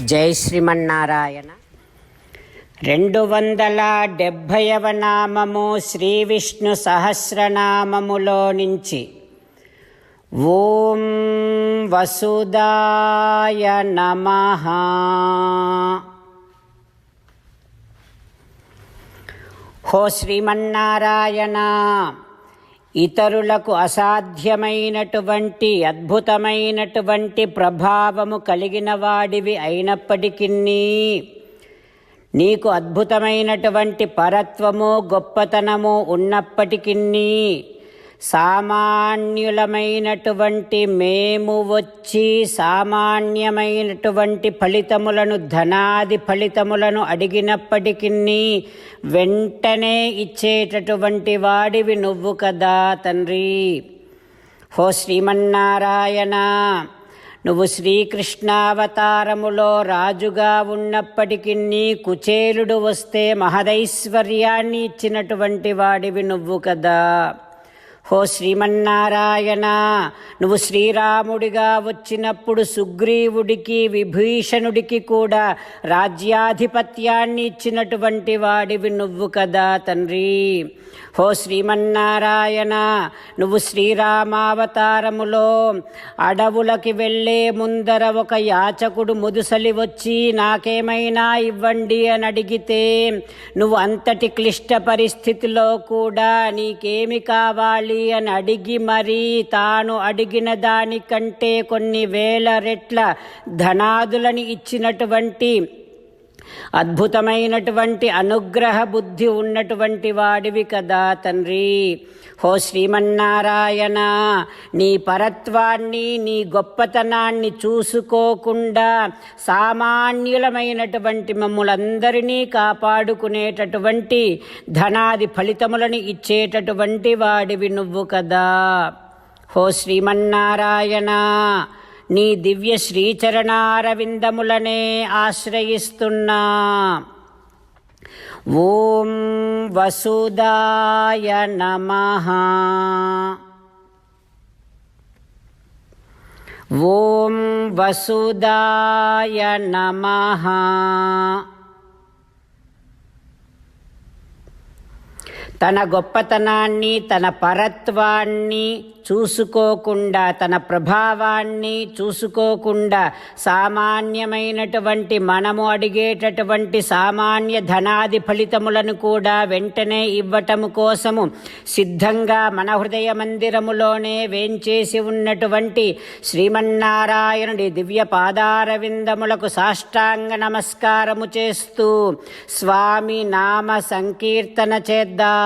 జై శ్రీమన్నారాయణ. రెండు వందల డెబ్భైవ నామము శ్రీ విష్ణు సహస్రనామములో నుంచి ఓం వసుదాయ నమ. హో శ్రీమన్నారాయణ. ఇతరులకు అసాధ్యమైనటువంటి అద్భుతమైనటువంటి ప్రభావము కలిగిన వాడివి అయినప్పటికీ నీకు అద్భుతమైనటువంటి పరత్వము గొప్పతనము ఉన్నప్పటికీ సామాన్యులమైనటువంటి మేము వచ్చి సామాన్యమైనటువంటి ఫలితములను ధనాది ఫలితములను అడిగినప్పటికీ వెంటనే ఇచ్చేటటువంటి వాడివి నువ్వు కదా తండ్రి. హో శ్రీమన్నారాయణ నువ్వు శ్రీకృష్ణావతారములో రాజుగా ఉన్నప్పటికీ కుచేలుడు వస్తే మహదైశ్వర్యాన్ని ఇచ్చినటువంటి వాడివి నువ్వు కదా. హో శ్రీమన్నారాయణ నువ్వు శ్రీరాముడిగా వచ్చినప్పుడు సుగ్రీవుడికి విభీషణుడికి కూడా రాజ్యాధిపత్యాన్ని ఇచ్చినటువంటి వాడివి నువ్వు కదా తండ్రి. హో శ్రీమన్నారాయణ నువ్వు శ్రీరామావతారములో అడవులకి వెళ్ళే ముందర ఒక యాచకుడు ముదుసలి వచ్చి నాకేమైనా ఇవ్వండి అని అడిగితే నువ్వు అంతటి క్లిష్ట పరిస్థితిలో కూడా నీకేమి కావాలి? అని అడిగి మరీ తాను అడిగిన దానికంటే కొన్ని వేల రెట్ల ధనాదులని ఇచ్చినటువంటి అద్భుతమైనటువంటి అనుగ్రహ బుద్ధి ఉన్నటువంటి వాడివి కదా తండ్రి. హో శ్రీమన్నారాయణ నీ పరత్వాన్ని నీ గొప్పతనాన్ని చూసుకోకుండా సామాన్యులమైనటువంటి మమ్ములందరినీ కాపాడుకునేటటువంటి ధనాది ఫలితములను ఇచ్చేటటువంటి వాడివి నువ్వు కదా. హో శ్రీమన్నారాయణ నీ దివ్య శ్రీచరణారవిందములనే ఆశ్రయిస్తున్నా. ఓం వసుదాయ నమ. ఓం వసుదాయ నమ. తన గొప్పతనాన్ని తన పరత్వాన్ని చూసుకోకుండా తన ప్రభావాన్ని చూసుకోకుండా సామాన్యమైనటువంటి మనము అడిగేటటువంటి సామాన్య ధనాది ఫలితములను కూడా వెంటనే ఇవ్వటము కోసము సిద్ధంగా మన హృదయ మందిరములోనే వేంచేసి ఉన్నటువంటి శ్రీమన్నారాయణుడి దివ్య పాదారవిందములకు సాష్టాంగ నమస్కారము చేస్తూ స్వామి నామ సంకీర్తన చేద్దాం.